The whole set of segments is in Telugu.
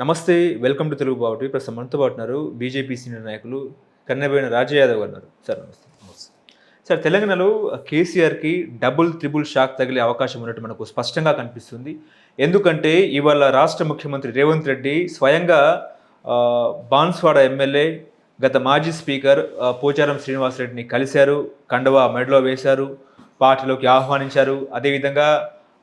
నమస్తే వెల్కమ్ టు తెలుగు బావటి. ప్రస్తుతం మనతో పాటున్నారు బీజేపీ సీనియర్ నాయకులు కన్నబోయిన రాజ యాదవ్ అన్నారు సార్ నమస్తే. సార్ తెలంగాణలో కేసీఆర్కి డబుల్ త్రిబుల్ షాక్ తగిలే అవకాశం ఉన్నట్టు మనకు స్పష్టంగా కనిపిస్తుంది. ఎందుకంటే ఇవాళ రాష్ట్ర ముఖ్యమంత్రి రేవంత్ రెడ్డి స్వయంగా బాన్స్వాడ ఎమ్మెల్యే గత మాజీ స్పీకర్ పోచారం శ్రీనివాసరెడ్డిని కలిశారు కండవా మెడలో వేశారు పార్టీలోకి ఆహ్వానించారు. అదేవిధంగా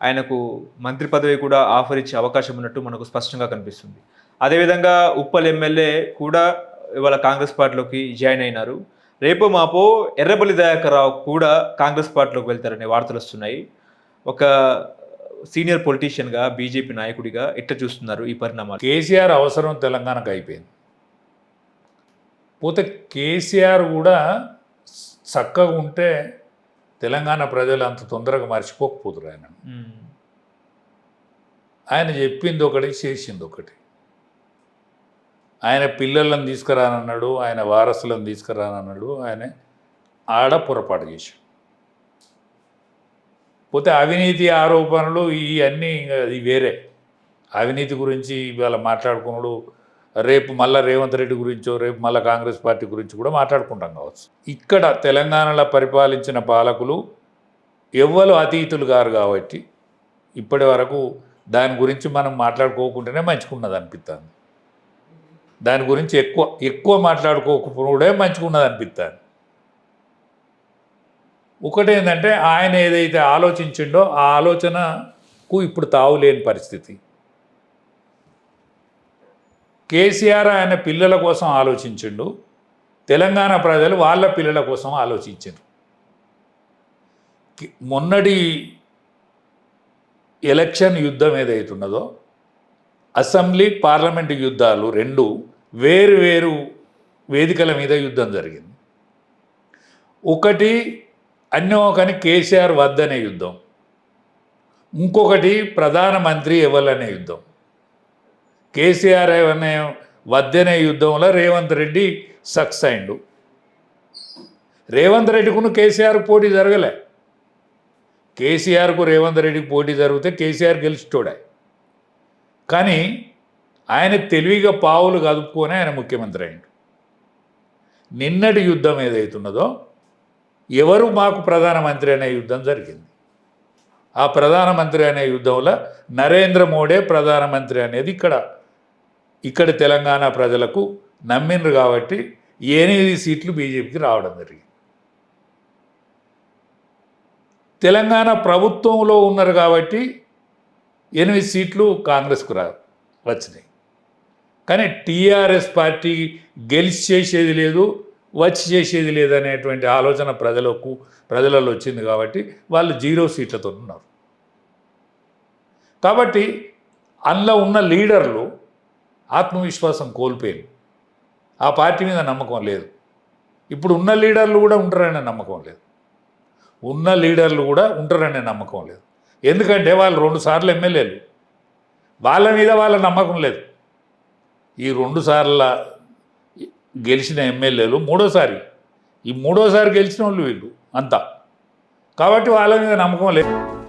ఆయనకు మంత్రి పదవి కూడా ఆఫర్ ఇచ్చే అవకాశం ఉన్నట్టు మనకు స్పష్టంగా కనిపిస్తుంది. అదేవిధంగా ఉప్పల్ ఎమ్మెల్యే కూడా ఇవాళ కాంగ్రెస్ పార్టీలోకి జాయిన్ అయినారు. రేపు మాపో ఎర్రబల్లి దయాకర్ రావు కూడా కాంగ్రెస్ పార్టీలోకి వెళ్తారనే వార్తలు వస్తున్నాయి. ఒక సీనియర్ పొలిటీషియన్గా బీజేపీ నాయకుడిగా ఎట్లా చూస్తున్నారు ఈ పరిణామాలు? కేసీఆర్ అవసరం తెలంగాణకు అయిపోయింది. పోతే కేసీఆర్ కూడా చక్కగా ఉంటే తెలంగాణ ప్రజలు అంత తొందరగా మర్చిపోకపోతున్నారు ఆయన. ఆయన చెప్పింది ఒకటి చేసింది ఒకటి. ఆయన పిల్లలను తీసుకురానన్నాడు ఆయన వారసులను తీసుకురానన్నాడు ఆయన ఆడ పొరపాటు చేశాడు. పోతే అవినీతి ఆరోపణలు ఇవన్నీ అది వేరే. అవినీతి గురించి ఇవాళ మాట్లాడుకున్నాడు రేపు మళ్ళా రేవంత్ రెడ్డి గురించో రేపు మళ్ళా కాంగ్రెస్ పార్టీ గురించి కూడా మాట్లాడుకుంటాం కావచ్చు. ఇక్కడ తెలంగాణలో పరిపాలించిన పాలకులు ఎవ్వరు అతీతులు గారు కాబట్టి ఇప్పటి వరకు దాని గురించి మనం మాట్లాడుకోకుండానే మంచుకున్నది అనిపిస్తుంది దాని గురించి ఎక్కువ ఎక్కువ మాట్లాడుకోకపోవడే మంచుకున్నది అనిపిస్తుంది ఒకటేంటంటే ఆయన ఏదైతే ఆలోచించిండో ఆ ఆలోచనకు ఇప్పుడు తావులేని పరిస్థితి. కేసీఆర్ ఆయన పిల్లల కోసం ఆలోచించిండు తెలంగాణ ప్రజలు వాళ్ళ పిల్లల కోసం ఆలోచించారు మొన్నటి ఎలక్షన్ యుద్ధం ఏదైతున్నదో అసెంబ్లీ పార్లమెంటు యుద్ధాలు రెండు వేరు వేరు వేదికల మీద యుద్ధం జరిగింది. ఒకటి అన్యోకని కేసీఆర్ వద్దనే యుద్ధం. ఇంకొకటి ప్రధానమంత్రి ఎవరనే యుద్ధం. కేసీఆర్ అనే వద్దనే యుద్ధంలో రేవంత్ రెడ్డి సక్సెస్ అయిండు. రేవంత్ రెడ్డికును కేసీఆర్ పోటీ జరగలే. కేసీఆర్కు రేవంత్ రెడ్డికి పోటీ జరిగితే కేసీఆర్ గెలిచిటోడే. కానీ ఆయన తెలివిగా పావులు కదుపుకొని ఆయన ముఖ్యమంత్రి అయిండు. నిన్నటి యుద్ధం ఏదైతున్నదో ఎవరు మాకు ప్రధానమంత్రి అనే యుద్ధం జరిగింది. ఆ ప్రధానమంత్రి అనే యుద్ధంలో నరేంద్ర మోడీ ప్రధానమంత్రి అనేది ఇక్కడ ఇక్కడ తెలంగాణ ప్రజలకు నమ్మినరు కాబట్టి ఎనిమిది సీట్లు బీజేపీకి రావడం జరిగింది. తెలంగాణ ప్రభుత్వంలో ఉన్నారు కాబట్టి ఎనిమిది సీట్లు కాంగ్రెస్కు రా వచ్చినాయి. కానీ టీఆర్ఎస్ పార్టీ గెలిచి చేసేది లేదు వచ్చి చేసేది లేదు అనేటువంటి ఆలోచన ప్రజలకు ప్రజలలో వచ్చింది కాబట్టి వాళ్ళు జీరో సీట్లతో ఉన్నారు. కాబట్టి అందులో ఉన్న లీడర్లు ఆత్మవిశ్వాసం కోల్పోయింది ఆ పార్టీ మీద నమ్మకం లేదు. ఇప్పుడు ఉన్న లీడర్లు కూడా ఉంటారనే నమ్మకం లేదు. ఉన్న లీడర్లు కూడా ఉంటారనే నమ్మకం లేదు. ఎందుకంటే వాళ్ళు రెండు సార్లు ఎమ్మెల్యేలు. వాళ్ళ మీద వాళ్ళ నమ్మకం లేదు. ఈ రెండు సార్ల గెలిచిన ఎమ్మెల్యేలు మూడోసారి. ఈ మూడోసారి గెలిచిన వాళ్ళు వీళ్ళు అంతా. కాబట్టి వాళ్ళ మీద నమ్మకం లేదు.